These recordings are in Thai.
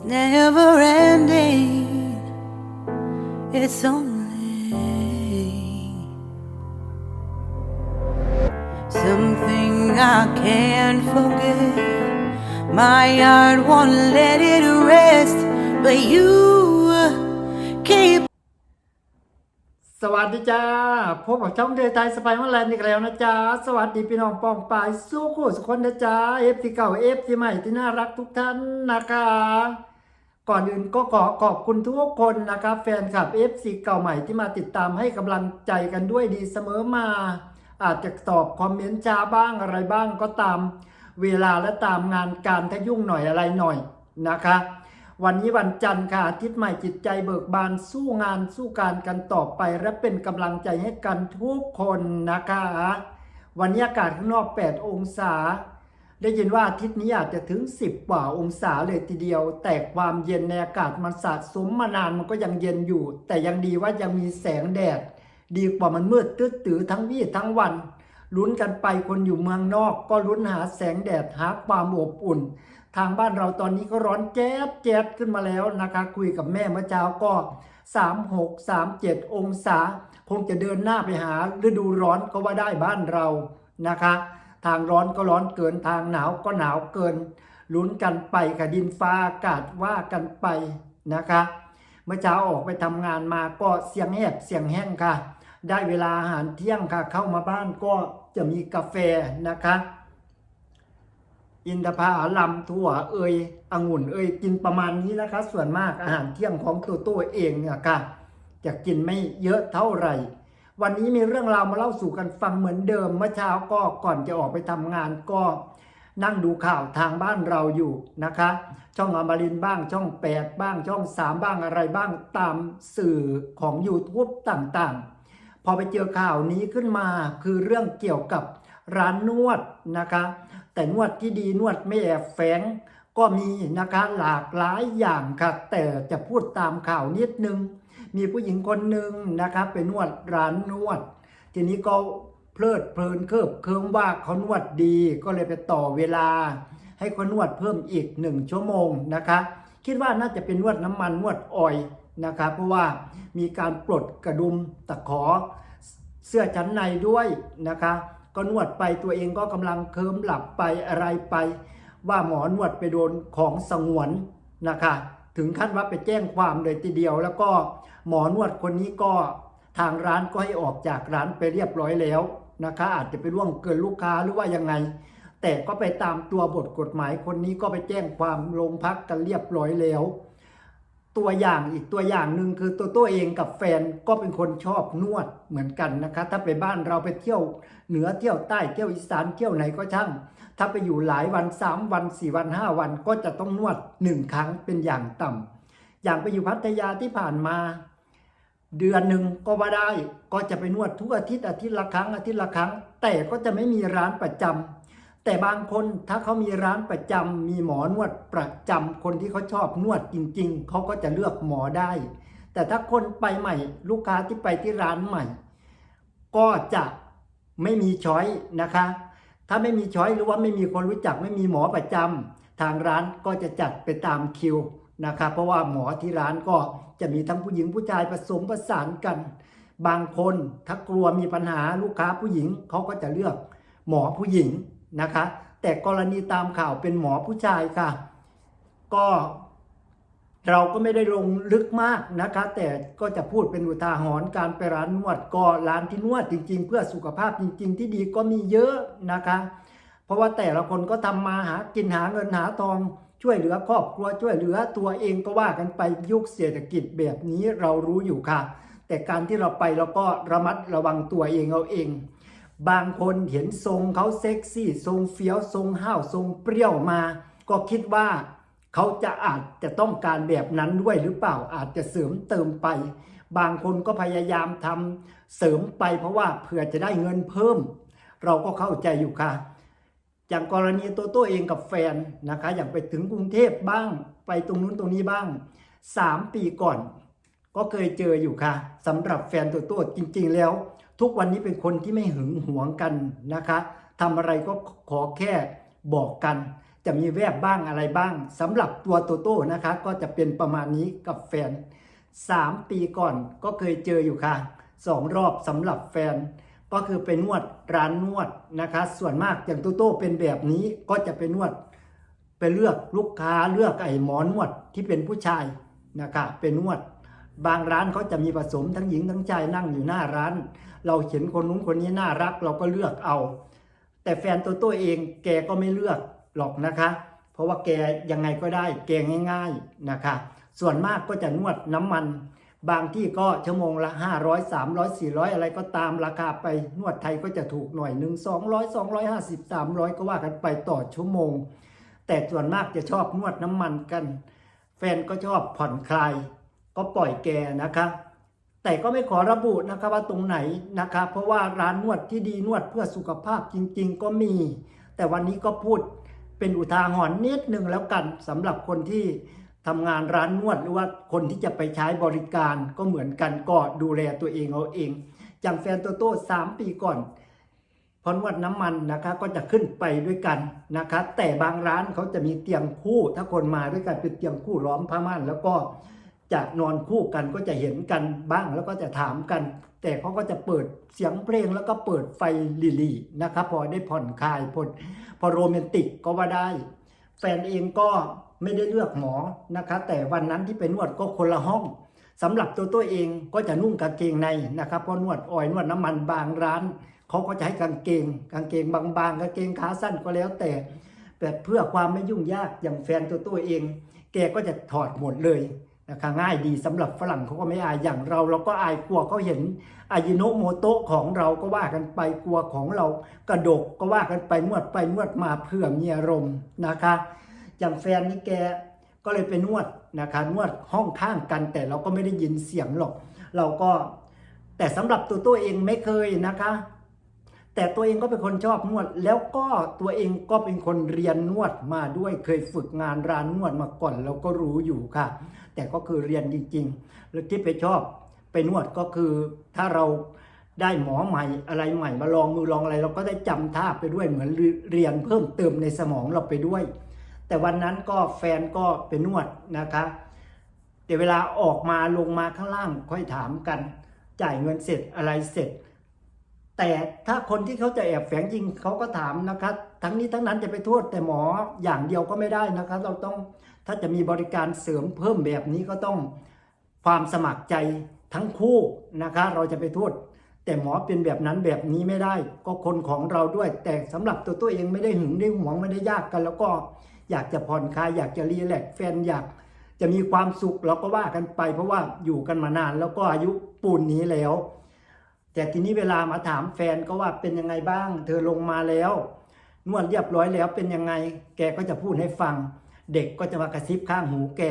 it's never ending, it's only. Something I can't forget. My heart won't let it rest, but you keep สวัสดีจ้า พบกับช่องเดย์ไทยสไปฮอลแลนด์อีกแล้วนะจ๊ะสวัสดีพี่น้องปองปายสู้คู่สุคนนะจ๊ะเอฟที่เก่าเอฟที่ใหม่ที่น่ารักทุกท่านนะคะ ก่อนอื่นก็ขอขอบคุณทุกคนนะครับ แฟนคลับเอฟซีเก่าใหม่ที่มาติดตามให้กำลังใจกันด้วยดีเสมอมา อาจจะตอบคอมเมนต์ช้าบ้างอะไรบ้างก็ตามเวลาและตามงานการถ้ายุ่งหน่อยอะไรหน่อยนะคะ วันนี้วันจันทร์ค่ะอาทิตย์ใหม่จิตใจเบิกบานสู้งานสู้การกันต่อไป และเป็นกำลังใจให้กันทุกคนนะคะ วันนี้อากาศข้างนอก 8 องศา ได้ยินว่าอาทิตย์นี้อาจจะถึง 10 กว่าองศาเลยทีเดียว แต่ความเย็นในอากาศมันสะสมมานานมันก็ยังเย็นอยู่ แต่ยังดีว่ายังมีแสงแดด ดีกว่ามันมืดตื้อตือทั้งวี่ทั้งวันลุ้นกันไปคนอยู่เมืองนอก ก็ลุ้นหาแสงแดดหาความอบอุ่น ทางบ้านเราตอนนี้ก็ร้อนแจ๊ดแจ๊ดขึ้นมาแล้วนะคะ คุยกับแม่เมื่อเช้าก็ 36 37 องศา คงจะเดินหน้าไปหาฤดูร้อนก็ว่าได้บ้านเรานะคะ ทางร้อนก็ร้อนเกินทางหนาวก็หนาวเกินลุ้นกันไปกับดินฟ้าอากาศว่ากันไปนะคะ เมื่อเช้าออกไปทำงานมาก็เสียงแหบเสียงแห้งค่ะ ได้เวลาอาหารเที่ยงค่ะ เข้ามาบ้านก็จะมีกาแฟนะคะ อินทผลัมถั่วเอยองุ่นเอยกินประมาณนี้นะคะ ส่วนมากอาหารเที่ยงของตัวตัวเองค่ะจะกินไม่เยอะเท่าไหร่ วันนี้มีเรื่องราวมาเล่าสู่กันฟังเหมือนเดิมเมื่อเช้าก็ก่อนจะออกไปทำงานก็นั่งดูข่าวทางบ้านเราอยู่นะคะ ช่องอมรินบ้างช่อง 8 บ้างช่อง 3 บ้างอะไรบ้างตามสื่อของ YouTube ต่างๆ พอไปเจอข่าวนี้ขึ้นมาคือเรื่องเกี่ยวกับร้านนวดนะคะ แต่นวดที่ดีนวดไม่แอบแฝง ก็มีนะคะหลากหลายอย่างค่ะแต่จะพูดตามข่าวนิดนึง มีผู้หญิงคนหนึ่งนะคะไปนวดร้านนวด ทีนี้ก็เพลิดเพลินเคิบเคิมว่าเขานวดดีก็เลยไปต่อเวลา ให้เขานวดเพิ่มอีกหนึ่งชั่วโมงนะคะ คิดว่าน่าจะเป็นนวดน้ำมันนวดออยนะคะเพราะว่ามีการปลดกระดุมตะขอเสื้อชั้นในด้วยนะคะ ก็นวดไปตัวเองก็กำลังเคลิ้มหลับไปอะไรไป ว่าหมอนวดไปโดนของสงวนนะคะถึงขั้นว่าไปแจ้งความเลยทีเดียว แล้วก็หมอนวดคนนี้ก็ทางร้านก็ให้ออกจากร้านไปเรียบร้อยแล้วนะคะ อาจจะไปล่วงเกินลูกค้าหรือว่ายังไง แต่ก็ไปตามตัวบทกฎหมายคนนี้ก็ไปแจ้งความโรงพักกันเรียบร้อยแล้ว ตัวอย่างอีกตัวอย่างหนึ่งคือตัวตัวเองกับแฟนก็เป็นคนชอบนวดเหมือนกันนะคะถ้าไปบ้านเราไปเที่ยวเหนือเที่ยวใต้เที่ยวอีสานเที่ยวไหนก็ช่าง ถ้าไปอยู่หลายวันสามวันสี่วันห้าวันก็จะต้องนวดหนึ่งครั้งเป็นอย่างต่ำอย่างไปอยู่พัทยาที่ผ่านมา เดือนหนึ่งก็ว่าได้ก็จะไปนวดทุกอาทิตย์อาทิตย์ละครั้งอาทิตย์ละครั้ง แต่ก็จะไม่มีร้านประจำ แต่บางคนถ้าเขามีร้านประจำมีหมอนวดประจำคนที่เขาชอบนวดจริง ๆ เขาก็จะเลือกหมอได้ แต่ถ้าคนไปใหม่ ลูกค้าที่ไปที่ร้านใหม่ ก็จะไม่มีช้อยนะคะ ถ้าไม่มีช้อยหรือว่าไม่มีคนรู้จักไม่มีหมอประจำทางร้านก็จะจัดไปตามคิวนะคะเพราะว่าหมอที่ร้านก็จะมีทั้งผู้หญิงผู้ชายผสมผสานกัน บางคนถ้ากลัวมีปัญหาลูกค้าผู้หญิงเขาก็จะเลือกหมอผู้หญิง นะคะ แต่กรณีตามข่าวเป็นหมอผู้ชายค่ะ ก็เราก็ไม่ได้ลงลึกมากนะคะ แต่ก็จะพูดเป็นอุทาหรณ์การไปร้านนวดก็ร้านที่นวดจริง ๆ เพื่อสุขภาพจริง ๆ ที่ดีก็มีเยอะนะคะ เพราะว่าแต่ละคนก็ทำมาหากินหาเงินหาทองช่วยเหลือครอบครัวช่วยเหลือตัวเองก็ว่ากันไปยุคเศรษฐกิจแบบนี้เรารู้อยู่ค่ะ แต่การที่เราไปเราก็ระมัดระวังตัวเองเอาเอง บางคนเห็นทรงเขาเซ็กซี่ ทรงเฟี้ยวทรงห้าวทรงเปรี้ยวมา ก็คิดว่าเขาจะอาจจะต้องการแบบนั้นด้วยหรือเปล่าอาจจะเสริมเติมไป บางคนก็พยายามทำเสริมไปเพราะว่าเผื่อจะได้เงินเพิ่ม เราก็เข้าใจอยู่ค่ะ อย่างกรณีตัวตัวเองกับแฟนนะคะ อย่างไปถึงกรุงเทพบ้างไปตรงนู้นตรงนี้บ้าง 3 ปีก่อน ก็เคยเจออยู่ค่ะสำหรับแฟนตัวตัวจริง ๆ แล้ว ทุกวันนี้เป็นคนที่ไม่หึงหวงกันนะคะทำอะไรก็ขอแค่บอกกัน จะมีแวบบ้างอะไรบ้างสำหรับตัวโตโต้นะคะ ก็จะเป็นประมาณนี้กับแฟน 3 ปีก่อนก็เคยเจออยู่ค่ะสองรอบสำหรับแฟน ก็คือไปนวดร้านนวดนะคะ ส่วนมากอย่างโตโต้เป็นแบบนี้ก็จะไปนวด ไปเลือกลูกค้าเลือกไอ้หมอนวดที่เป็นผู้ชายนะคะเป็นนวด บางร้านเขาจะมีผสมทั้งหญิงทั้งชายนั่งอยู่หน้าร้าน เราเห็นคนนู้นคนนี้น่ารักเราก็เลือกเอา แต่แฟนตัวตัวเองแกก็ไม่เลือกหรอกนะคะ เพราะว่าแกยังไงก็ได้แกง่าย ๆนะคะ ส่วนมากก็จะนวดน้ำมัน บางที่ก็ชั่วโมงละ 500 300 400 อะไรก็ตามราคาไปนวดไทยก็จะถูกหน่อยหนึ่ง200 250 300 ก็ว่ากันไปต่อชั่วโมง แต่ส่วนมากจะชอบนวดน้ำมันกัน แฟนก็ชอบผ่อนคลาย ก็ปล่อยแกนะคะ แต่ก็ไม่ขอระบุนะคะว่าตรงไหนนะคะ เพราะว่าร้านนวดที่ดีนวดเพื่อสุขภาพจริง ๆ ก็มี แต่วันนี้ก็พูดเป็นอุทาหรณ์นิดหนึ่งแล้วกันสำหรับคนที่ทำงานร้านนวดหรือว่าคนที่จะไปใช้บริการก็เหมือนกันก็ดูแลตัวเองเอาเองอย่างแฟนโตโต้สามปีก่อนพอนวดน้ำมันนะคะก็จะขึ้นไปด้วยกันนะคะ แต่บางร้านเขาจะมีเตียงคู่ ถ้าคนมาด้วยกันเป็นเตียงคู่ล้อมผ้าม่านแล้วก็ จะนอนคู่กันก็จะเห็นกันบ้างแล้วก็จะถามกัน แต่เขาก็จะเปิดเสียงเพลงแล้วก็เปิดไฟลิลีนะครับพอได้ผ่อนคลายพอพอโรแมนติกก็ว่าได้ แฟนเองก็ไม่ได้เลือกหมอนะคะแต่วันนั้นที่ไปนวดก็คนละห้องสำหรับตัวตัวเองก็จะนุ่งกางเกงในนะครับเพราะนวดออยนวดน้ำมันบางร้านเขาก็จะให้กางเกง กางเกงบางๆกางเกงขาสั้นก็แล้วแต่แต่เพื่อความไม่ยุ่งยากอย่างแฟนตัวตัวเอง แกก็จะถอดหมดเลย นะคะง่ายดีสำหรับฝรั่งเขาก็ไม่อายอย่างเรา เราก็อายกลัวเขาเห็นอายิโนโมโตะของเราก็ว่ากันไปกลัวของเรากระดกก็ว่ากันไปนวดไปนวดมาเพื่อมีอารมณ์นะคะอย่างแฟนนี่แกก็เลยไปนวดนะคะนวดห้องข้างกันแต่เราก็ไม่ได้ยินเสียงหรอก เราก็แต่สำหรับตัวตัวเองไม่เคยนะคะ แต่ตัวเองก็เป็นคนชอบนวด แล้วก็ตัวเองก็เป็นคนเรียนนวดมาด้วยเคยฝึกงานร้านนวดมาก่อนเราก็รู้อยู่ค่ะ แต่ก็คือเรียนจริงๆ แล้วที่ไปชอบไปนวดก็คือถ้าเราได้หมอใหม่อะไรใหม่มาลองมือลองอะไร เราก็ได้จำท่าไปด้วยเหมือนเรียนเพิ่มเติมในสมองเราไปด้วย แต่วันนั้นก็แฟนก็ไปนวดนะคะแต่เวลาออกมาลงมาข้างล่างค่อยถามกัน จ่ายเงินเสร็จอะไรเสร็จ แต่ถ้าคนที่เขาจะแอบแฝงจริงเขาก็ถามนะคะทั้งนี้ทั้งนั้นจะไปโทษแต่หมออย่างเดียวก็ไม่ได้นะคะเราต้องถ้าจะมีบริการเสริมเพิ่มแบบนี้ก็ต้องความสมัครใจทั้งคู่นะคะเราจะไปโทษแต่หมอเป็นแบบนั้นแบบนี้ไม่ได้ ก็คนของเราด้วย แต่สำหรับตัวตัวเองไม่ได้หึงได้หวงไม่ได้ยากกัน แล้วก็อยากจะผ่อนคลายอยากจะรีแลกแฟนอยากจะมีความสุขเราก็ว่ากันไป เพราะว่าอยู่กันมานานแล้วก็อายุปูนนี้แล้ว แต่ทีนี้เวลามาถามแฟนก็ว่าเป็นยังไงบ้าง เธอลงมาแล้ว นวดเรียบร้อยแล้วเป็นยังไง แกก็จะพูดให้ฟัง เด็กก็จะมากระซิบข้างหูแก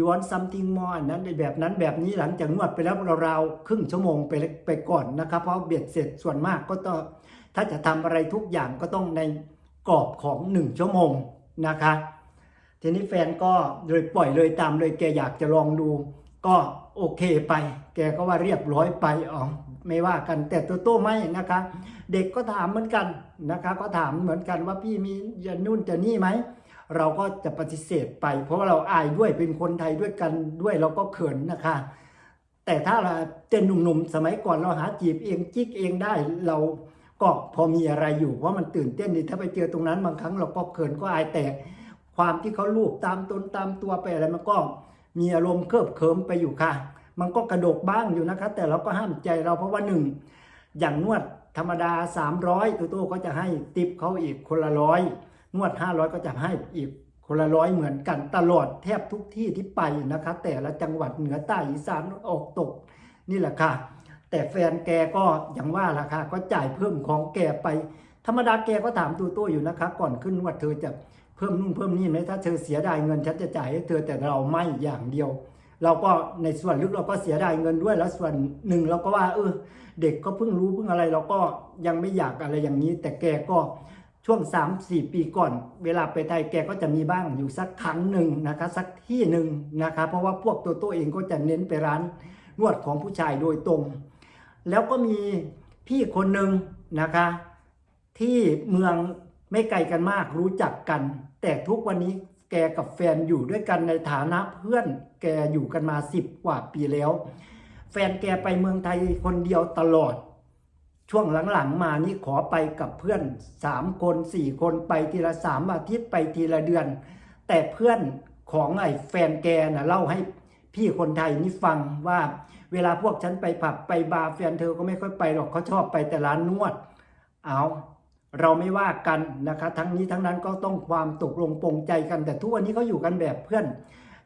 ย้อนซัมติงมอนนั้นแบบนั้นแบบนี้หลังจากนวดไปแล้วราวๆครึ่งชั่วโมงไปไปก่อนนะครับเพราะเบียดเสร็จส่วนมากก็ต้องถ้าจะทำอะไรทุกอย่างก็ต้องในกรอบของหนึ่งชั่วโมงนะคะ ทีนี้แฟนก็เลยปล่อยเลยตามเลยแกอยากจะลองดู ก็ โอเคไป แกก็ว่าเรียบร้อยไปอ๋อไม่ว่ากันแต่ตัวโต้ไม่นะคะ เด็กก็ถามเหมือนกันนะคะ ก็ถามเหมือนกันว่าพี่มีจะนู่นจะนี่ไหมเราก็จะปฏิเสธไป เพราะว่าเราอายด้วยเป็นคนไทยด้วยกันด้วยเราก็เขินนะคะ แต่ถ้าเราเป็นหนุ่มๆสมัยก่อนเราหาจีบเองจิกเองได้เราก็พอมีอะไรอยู่เพราะมันตื่นเต้นดีถ้าไปเจอตรงนั้นบางครั้งเราก็เขินก็อายแต่ความที่เขาลูบตามตนตามตัวไปอะไรมันก็ มีอารมณ์เคลิบเคิมไปอยู่ค่ะ มันก็กระโดกบ้างอยู่นะคะ แต่เราก็ห้ามใจเราเพราะว่าหนึ่งอย่างนวดธรรมดา 300ตัวโต้ก็จะให้ติปเขาอีกคนละร้อยนวด 500 ก็จะให้อีกคนละร้อยเหมือนกันตลอดแทบทุกที่ที่ไปนะคะ แต่ละจังหวัดเหนือใต้อีสานออกตกนี่แหละค่ะ แต่แฟนแกก็อย่างว่าล่ะค่ะก็จ่ายเพิ่มของแกไป ธรรมดาแกก็ถามตัวโต้อยู่นะคะ ก่อนขึ้นนวดเธอจะ เพิ่มนู่นเพิ่มนี่ไหมถ้าเธอเสียดายเงินฉันจะจ่ายให้เธอแต่เราไม่อย่างเดียว เราก็ในส่วนลึกเราก็เสียดายเงินด้วยแล้วส่วนหนึ่งเราก็ว่า เออ เด็กก็เพิ่งรู้เพิ่งอะไร เราก็ยังไม่อยากอะไรอย่างนี้ แต่แกก็ช่วง 3 4 ปีก่อน เวลาไปไทยแกก็จะมีบ้างอยู่สักครั้งหนึ่งนะคะสักที่หนึ่งนะคะเพราะว่าพวกตัวตัวเองก็จะเน้นไปร้านนวดของผู้ชายโดยตรง แล้วก็มีพี่คนหนึ่งนะคะ ที่เมือง ไม่ไกลกันมากรู้จักกัน แต่ทุกวันนี้แกกับแฟนอยู่ด้วยกันในฐานะเพื่อน แกอยู่กันมาสิบกว่าปีแล้ว แฟนแกไปเมืองไทยคนเดียวตลอด ช่วงหลังๆมานี่ขอไปกับเพื่อนสามคนสี่คนไปทีละสามอาทิตย์ไปทีละเดือน แต่เพื่อนของไอ้แฟนแกนะเล่าให้พี่คนไทยนี่ฟังว่าเวลาพวกฉันไปผับไปบาร์แฟนเธอก็ไม่ค่อยไปหรอกเขาชอบไปแต่ร้านนวด เอา เราไม่ว่ากันนะคะทั้งนี้ทั้งนั้นก็ต้องความตกลงปรงใจกันแต่ทุกวันนี้เขาอยู่กันแบบเพื่อน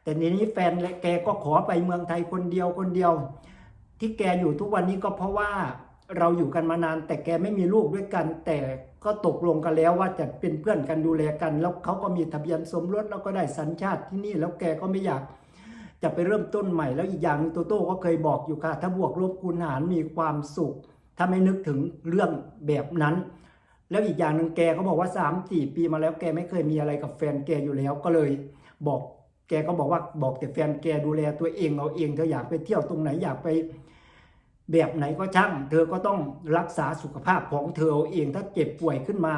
แต่ทีนี้แฟนและแกก็ขอไปเมืองไทยคนเดียวคนเดียว ที่แกอยู่ทุกวันนี้ก็เพราะว่าเราอยู่กันมานาน แต่แกไม่มีลูกด้วยกัน แต่ก็ตกลงกันแล้วว่าจะเป็นเพื่อนกันดูแลกัน แล้วเขาก็มีทะเบียนสมรสแล้วก็ได้สัญชาติที่นี่แล้วแกก็ไม่อยากจะไปเริ่มต้นใหม่แล้วอีกอย่างหนึ่งโตโต้ก็เคยบอกอยู่ค่ะ ถ้าบวกลบคูณหารมีความสุข ถ้าไม่นึกถึงเรื่องแบบนั้น แล้วอีกอย่างหนึ่งแกก็บอกว่า3ามสี่ปีมาแล้วแกไม่เคยมีอะไรกับแฟนแกอยู่แล้วก็เลยบอกแกก็บอกว่าบอกแต่แฟนแกดูแลตัวเองเอาเองเธออยากไปเที่ยวตรงไหนอยากไปแบบไหนก็ช่าง เธอก็ต้องรักษาสุขภาพของเธอเอาเองถ้าเจ็บป่วยขึ้นมา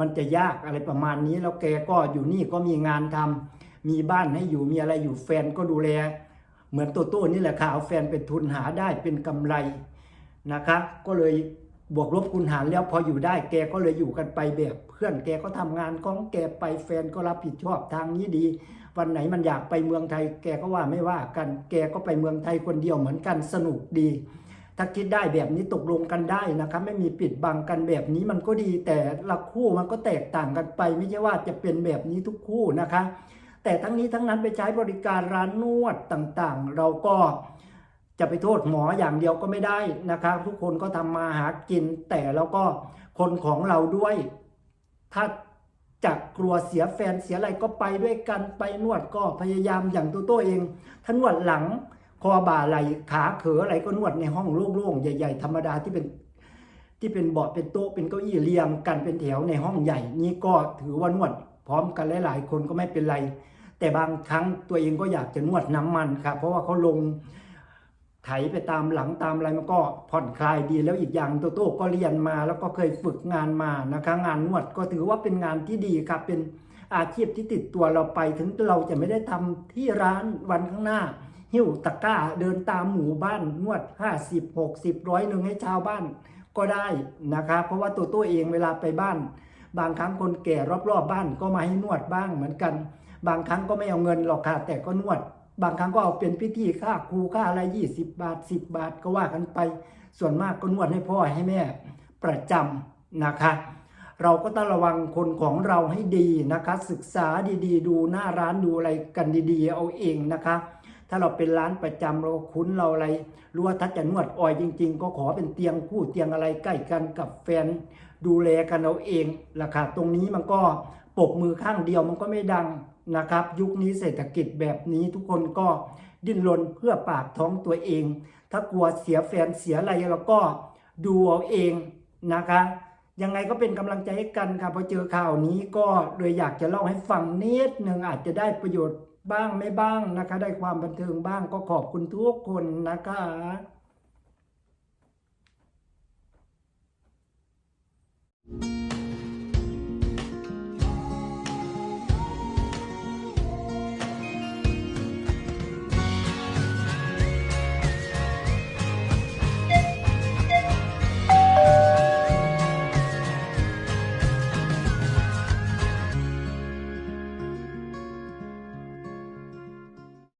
มันจะยากอะไรประมาณนี้ แล้วแกก็อยู่นี่ก็มีงานทำมีบ้านให้อยู่มีอะไรอยู่แฟนก็ดูแล เหมือนโตโต้นี่แหละค่ะเอาแฟนเป็นทุนหาได้เป็นกำไรนะคะ ก็เลย บวกลบคูณหารแล้วพออยู่ได้แกก็เลยอยู่กันไปแบบเพื่อนแกก็ทำงานของแกไปแฟนก็รับผิดชอบทางนี้ดี วันไหนมันอยากไปเมืองไทย แกก็ว่าไม่ว่ากันแกก็ไปเมืองไทยคนเดียวเหมือนกันสนุกดี ถ้าคิดได้แบบนี้ตกลงกันได้นะครับไม่มีปิดบังกันแบบนี้มันก็ดีแต่ละคู่มันก็แตกต่างกันไป ไม่ใช่ว่าจะเป็นแบบนี้ทุกคู่นะคะ แต่ทั้งนี้ทั้งนั้นไปใช้บริการร้านนวดต่างๆ เราก็ จะไปโทษหมออย่างเดียวก็ไม่ได้นะครับ ทุกคนก็ทำมาหากิน แต่เราก็คนของเราด้วย ถ้าจะกลัวเสียแฟนเสียอะไรก็ไปด้วยกันไปนวดก็พยายามอย่างตัวตัวเองถ้านวดหลังคอบ่าไหล่ขาเขออะไรก็นวดในห้องโล่งๆใหญ่ ๆ ธรรมดาที่เป็นที่เป็นเบาะเป็นโต๊ะเป็นเก้าอี้เรียงกันเป็นแถวในห้องใหญ่ นี้ก็ถือว่านวด พร้อมกันหลายๆ คนก็ไม่เป็นไร แต่บางครั้งตัวเองก็อยากจะนวดน้ำมันครับเพราะว่าเขาลง ไถไปตามหลังตามอะไรมันก็ผ่อนคลายดีแล้วอีกอย่างโตโต้ก็เรียนมาแล้วก็เคยฝึกงานมานะคะงานนวดก็ถือว่าเป็นงานที่ดีครับเป็นอาชีพที่ติดตัวเราไปถึงเราจะไม่ได้ทำที่ร้านวันข้างหน้า หิ้วตะก้าเดินตามหมู่บ้านนวด 50 60ร้อยหนึ่งให้ชาวบ้านก็ได้นะครับเพราะว่าตัวตัวเองเวลาไปบ้าน บางครั้งคนแก่รอบๆบบ้านก็มาให้นวดบ้างเหมือนกัน บางครั้งก็ไม่เอาเงินหรอกค่ะแต่ก็นวด บางครั้งก็เอาเป็นพิธีค่าครูค่าอะไร20บบาท10บบาทก็ว่ากันไป ส่วนมากก็นวดให้พ่อให้แม่ประจำนะคะ เราก็ต้องระวังคนของเราให้ดีนะคะ ศึกษาดีๆ ดูหน้าร้านดูอะไรกันดี ๆ เอาเองนะคะ ถ้าเราเป็นร้านประจำเราคุ้นเราอะไรรู้ว่าถ้าจะนวดออยจริง ๆ ก็ขอเป็นเตียงคู่เตียงอะไรใกล้กันกับแฟนดูแลกันเอาเองราคาตรงนี้มันก็ปกมือข้างเดียวมันก็ไม่ดัง นะครับ ยุคนี้เศรษฐกิจแบบนี้ทุกคนก็ดิ้นรนเพื่อปากท้องตัวเอง ถ้ากลัวเสียแฟนเสียอะไรเราก็ดูเอาเองนะคะ ยังไงก็เป็นกำลังใจให้กันครับพอเจอข่าวนี้ก็เลยอยากจะเล่าให้ฟังนิดหนึ่งอาจจะได้ประโยชน์บ้างไม่บ้างนะคะ ได้ความบันเทิงบ้างก็ขอบคุณทุกคนนะคะ